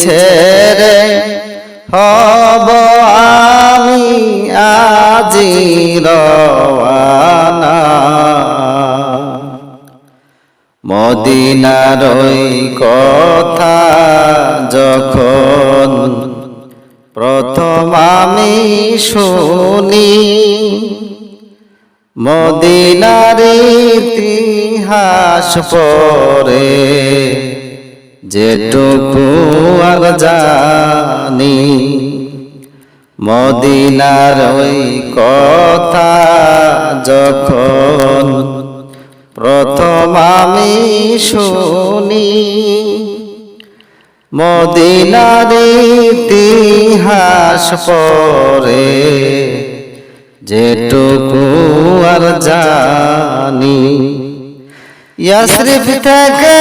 ছেড়ে হব আমি আজি রওয়ানা। মদিনার কথা যখন প্রথম আমি শুনি মদিনার ইতিহাস পরে যেটুকু আর জানি মদিনার ওই কথা যখন প্রথম আমি শুনি, মদিনার ইতিহাস পরে যেটুকু আর জানি ইয়াসরিফ থেকে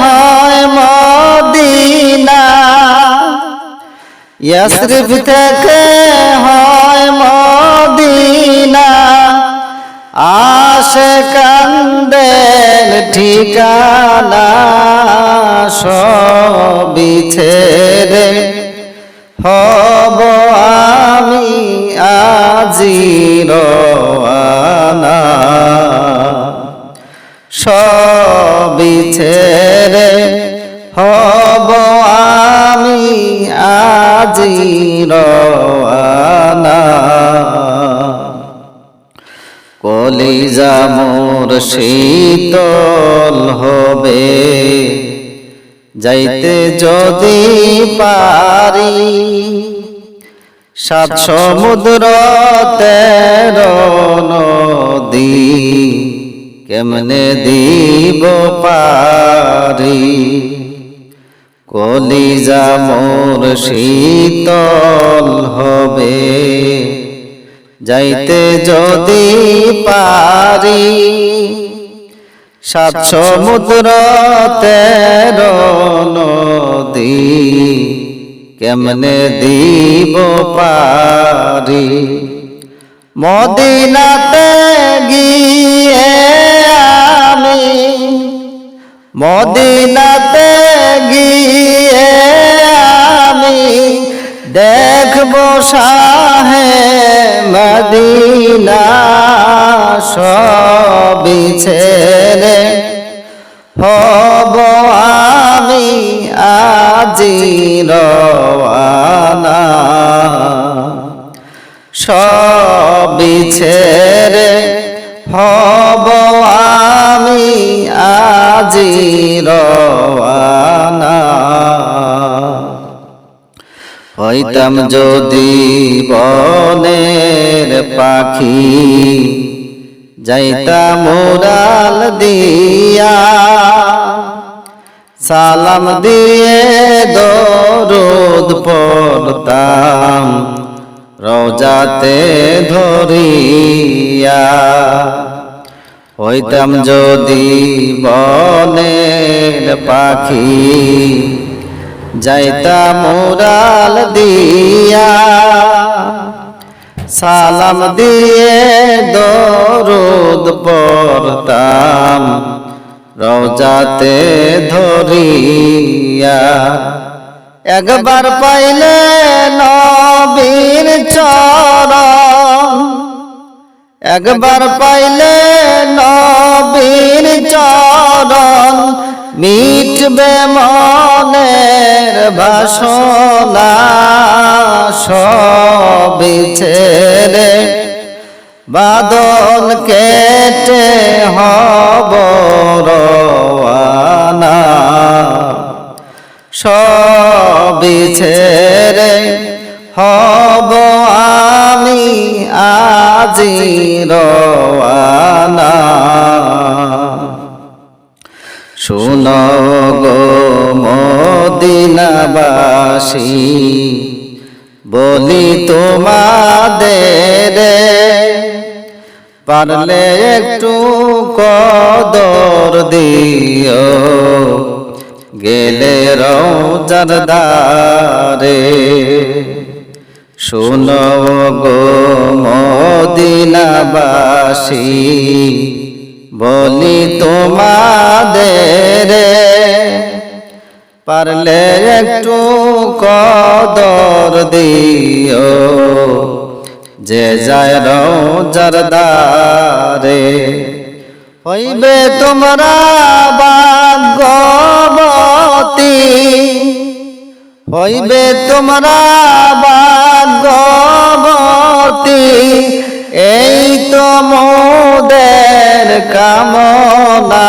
হয় মদিনা। ইয়াসরিফ থেকে হয় মদিনা। আশে কান্দের ঠিকানা কলিজা মোর শীতল হবে। যাইতে যদি পারি, সাত সমুদ্র তেরো নদী কেমনে দিব পারি? কলিজা মোর শীতল হবে। যাইতে যদি পারি, সাত সমুদ্র তেরো নদী কেমনে দিব পারি? মদিনাতে গিয়ে আমি, মদিনাতে গিয়ে আমি দেখব শাহে মদিনা সবই ছেড়ে হব আমি আজি রওয়ানা। সবই ছেড়ে হব আমি আজি রওয়ানা। হইতাম যদি বনের পাখি, যাইতাম উড়াল দিয়া। সালাম দিয়ে দরুদ পড়তাম রোজাতে ধরিয়া। হইতাম যদি বনের পাখি যাইতাম উড়াল দিয়া, সালাম দিয়ে দরুদ পড়তাম রোজাতে ধরিয়া। একবার পাইলে নবীর চরণ, একবার পাইলে নবীর চরণ মিটবে মনের বাসনা, সবই ছেড়ে বাদল কেটে হব রওয়ানা। সবই ছেড়ে হব আমি আজি রওয়ানা। শুনো গো মদিনাবাসী, বলি তোমাদের, পারলে একটু কদর দিও, গেলে রৌজার দারে শুনো গো মদিনাবাসী বলি তোমাদের, পারলে একটু কদর দিও। যে যায় রোজারদারে হইবে তোমরা ভাগ্যবতী। হইবে তোমরা ভাগ্যবতী। এই তো মোদের কামনা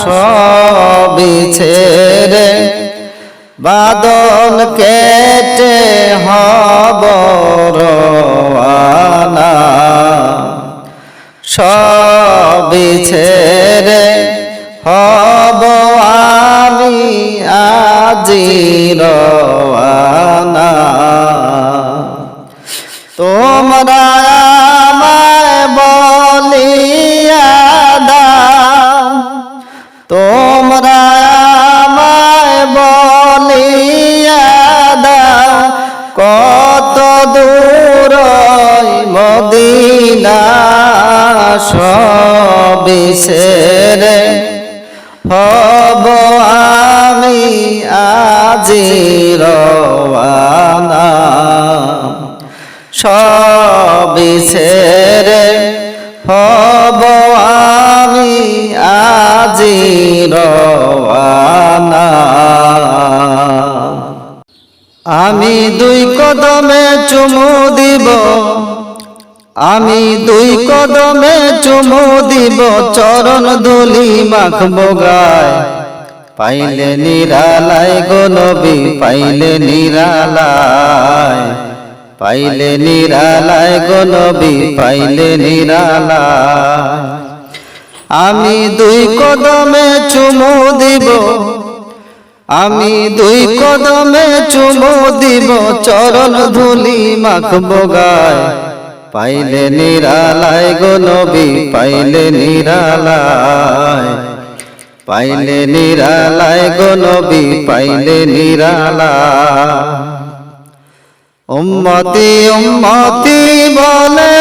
সবি ছেড়ে বাদল আজি রওয়ানা সবই হব আমি আজি রওয়ানা আমি দুই কদমে চুমু দিব, আমি দুই কদমে চুমু দিব, চরণ ধুলি মাখব গায়। পাইলে নিরালায় গো নবী, পাইলে নিরালায়। পাইলে নিরালায় গো নবী, পাইলে নিরালায়। আমি দুই কদমে চুমু দিব, আমি দুই কদমে চুমু দিব, চরণ ধুলি মাখব গায়। পাইলে নিরালায় গো নবী, পাইলে নিরালায়। পাইলে নিরালায় গো নবী পাইলে নিরালায় উম্মতি উম্মতি বলে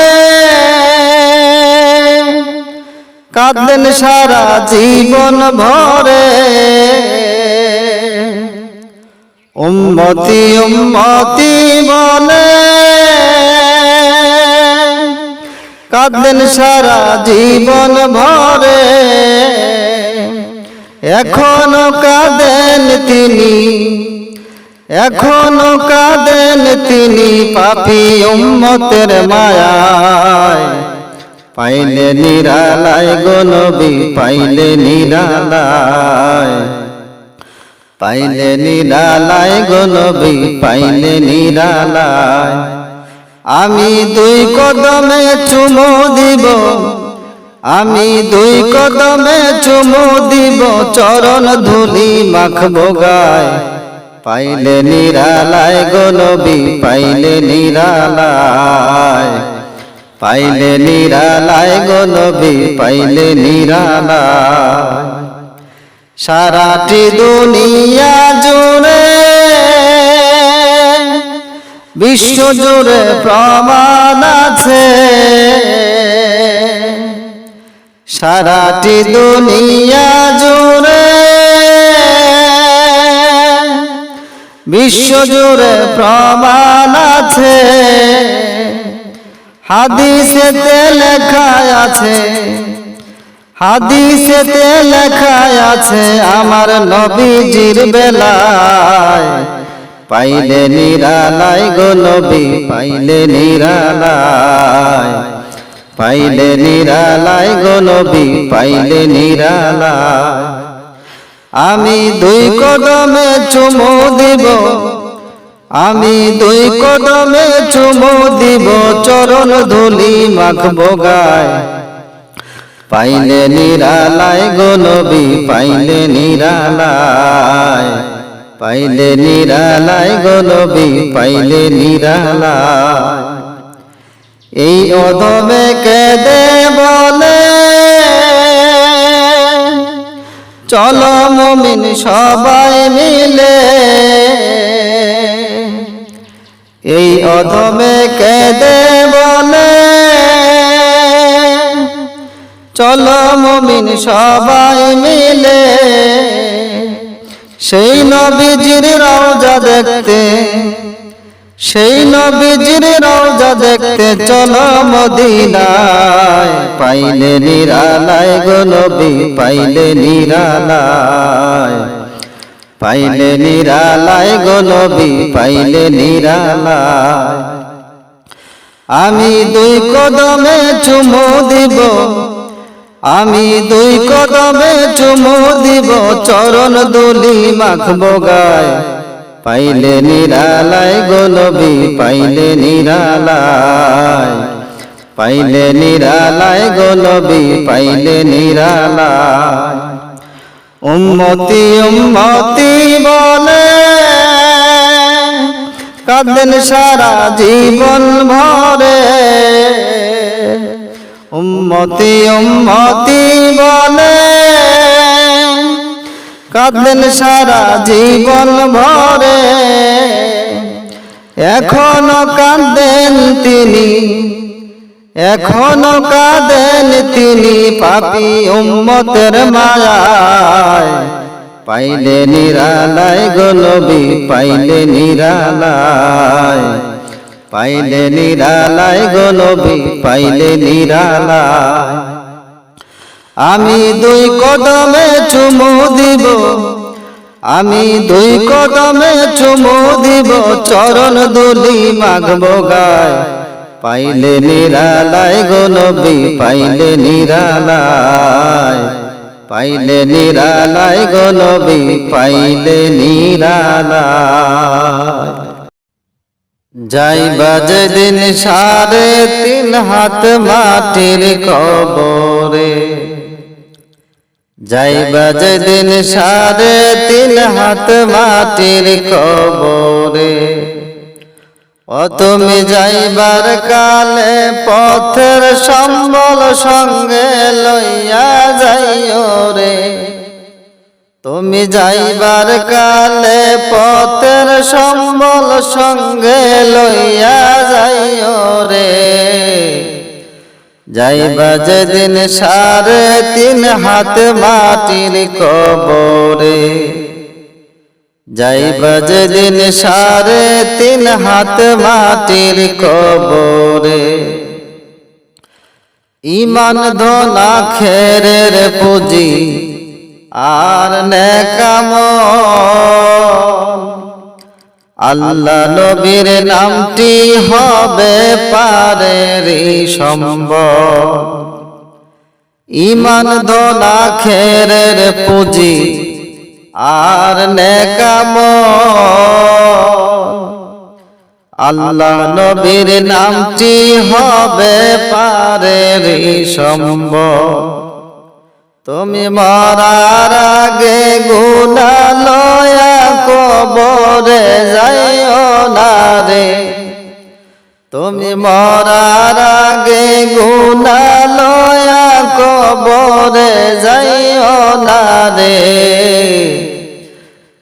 কাঁদলেন সারা জীবন ভরে। উম্মতি উম্মতি বলে কাঁদলেন সারা জীবন ভরে। এখনও কাঁদেন তিনি, এখনও কাঁদেন তিনি পাপি উম্মতের মায়ায়। পাইলে নিরালায় গো নবী, পাইলে নিরালায়। পাইলে নিরালায় গো নবী, পাইলে নিরালায়। আমি দুই কদমে চুমু দিব আমি দুই কদমে চুমু দিব, চরণ ধুলি মাখব গায়। পাইলে নিরালায় গো নবী পাইলে নিরালায়। পাইলে নিরালায় গো নবী পাইলে নিরালায়। সারাটি দুনিয়া জুড়ে, বিশ্ব জুড়ে প্রমাণ আছে। সারাটি দুনিয়া জুড়ে, বিশ্ব জুড়ে প্রমাণ আছে। হাদিসেতে লেখা আছে হাদিসেতে লেখা আছে, আমার নবীজির বেলায়। পাইলে নিরালায় গো নবী, পাইলে নিরালায়। পাইলে নিরালায় গো নবী পাইলে নিরালায়। আমি দুই কদমে চুমু দিব। আমি দুই কদমে চুমু দিব। চরণ ধুলি মাখব গায়। পাইলে নিরালায় গো নবী পাইলে নিরালায়। পাইলে নিরালায় গো নবী পাইলে নিরালায়। এই অধমে কেদে বলে, চলো মমিন সবাই মিলে। এই অধমে কেদে বলে, চলো মমিন সবাই মিলে। সেই নবীজির রওজা দেখতে সেই নবীজির রওজা দেখতে চলো মদিনায়। পাইলে নিরালায় গো নবী, পাইলে নিরালায়। পাইলে নিরালায় গো নবী, পাইলে নিরালায়। আমি দুই কদমে চুমু দিব, আমি দুই কদমে চুমু দিব, চরণ দুলি মাখবো গায়। পাইলে নিরালায় গোলবি, পাইলে নিরালায়। পাইলে নিরালায় গোলবি, পাইলে নিরালায়। উম্মতি উম্মতি বলে, কাঁদেন সারা জীবন ভরে। উম্মতি উম্মতি বলে কাঁদেন সারা জীবন ভরে। এখনও কাঁদেন তিনি। এখনও কাঁদেন তিনি পাপি উম্মতের মায়ায়। পাইলে নিরালায় গলবি পাইলে নিরালায়। পাইলে নিরালায় গলবি পাইলে নিরালায়। আমি দুই কদমে চুমু দিব। আমি দুই কদমে চুমু দিব, চরণ দুলি মাগব গায়। পাইলে নিরালায় গলবি পাইলে নিরালায়। পাইলে নিরালায় গলবি পাইলে নিরালায়। যাই বাজে দিন সাড়ে তিন হাত মাটির কবরে যাই বাজে দিন সাড়ে তিন হাত মাটির কবরে। ও তুমি যাইবার কালে পথের সম্বল সঙ্গে লইয়া যাইও রে। তুমি যাইবার কালে পথের সম্বল সঙ্গে লইয়া যাইও রে। যাইবা যেদিন সাড়ে তিন হাত মাটির কবরে। যাইবা যেদিন সাড়ে তিন হাত মাটির কবরে। ইমান ধনা খেরের পুঁজি আর নেকাম আল্লাহ নবীর নামটি হবে পারে রে সম্ভব ইমান ধনা খেরের পুঁজি আর নেকাম আল্লাহ নবীর নামটি হবে পারে রে সম্ভব তুমি মরার আগে গুনা লয়া কবরে যাইও না রে। তুমি মরার আগে গুনা লয়া কবরে যাইও না রে।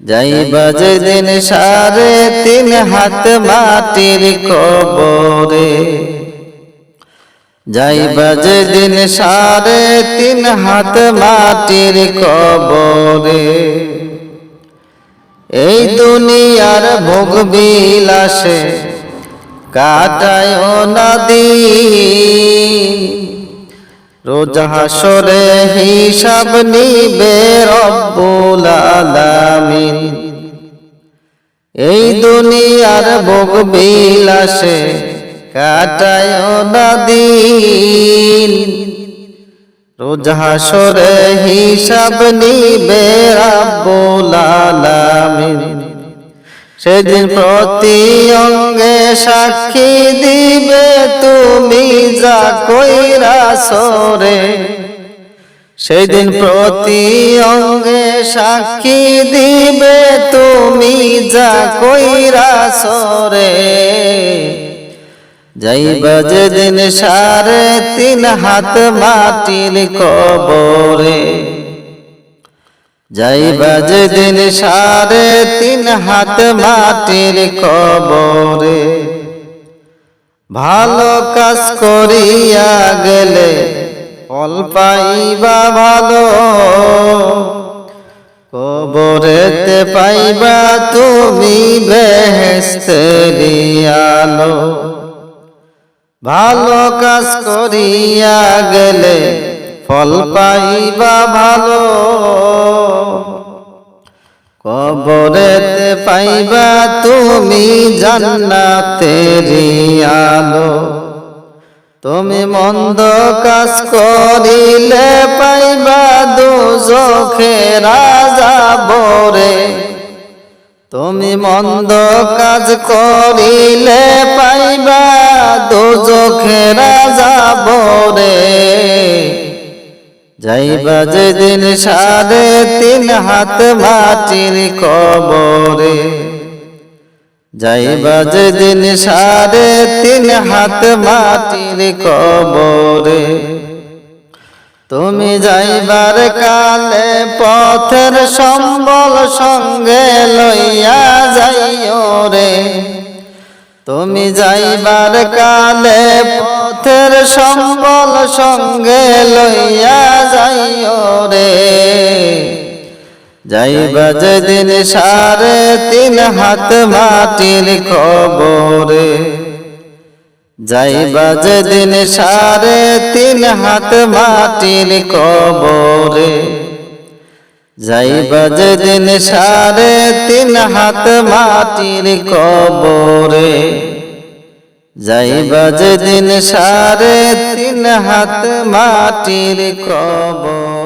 যাইবা যেদিন সাড়ে তিন হাত মাটির কবরে। যাইবা যেদিন সাড়ে তিন হাত মাটির কবরে। এই দুনিয়ার ভোগ বিলাসে কাটায় নদী রোজ হাসরে হিসাব নিবে রব্বুল আলামিন। এই দুনিয়ার ভোগ বিলাসে কাটায় নদীন রোজ হাসরে হিসাব নিবে রাব্বুল সেদিন প্রতি অঙ্গে সাক্ষী দিবে তুমি যা কইরা সরে। সেদিন প্রতি অঙ্গে সাক্ষী দিবে তুমি যা কইরা সরে। যাইবা যেদিন সাড়ে তিন হাত মাটির কবরে। যাইবা যেদিন সাড়ে তিন হাত মাটির কবরে। ভালো কাজ করিয়া গেলে ফল পাইবা ভালো। কবরেতে পাইবা তুমি বেহেস্তেরি আলো ভালো কাজ করিয়া গেলে ফল পাইবা ভালো। কবরেতে পাইবা তুমি জান্নাতেরি আলো। তুমি মন্দ কাজ করিলে পাইবা দুজখে রাজা বরে। তুমি মন্দ কাজ করিলে পাইবা দুজখে রাজা বরে। যাইবা যেদিন সাড়ে তিন হাত মাটির কবরে। যাইবা যেদিন সাড়ে তিন হাত মাটির কবরে। তুমি যাইবার কালে পথের সম্বল সঙ্গে লইয়া যাইও রে। তুমি যাইবার কালে পথের সম্বল সঙ্গে লইয়া যাইও রে। যাইবা যেদিন সাড়ে তিন হাত মাটির খবরে যাইবা যেদিন সাড়ে তিন হাত মাটির কবরে। যাইবা যেদিন সাড়ে তিন হাত মাটির কবরে। যাইবা যেদিন সাড়ে তিন হাত মাটির কবরে।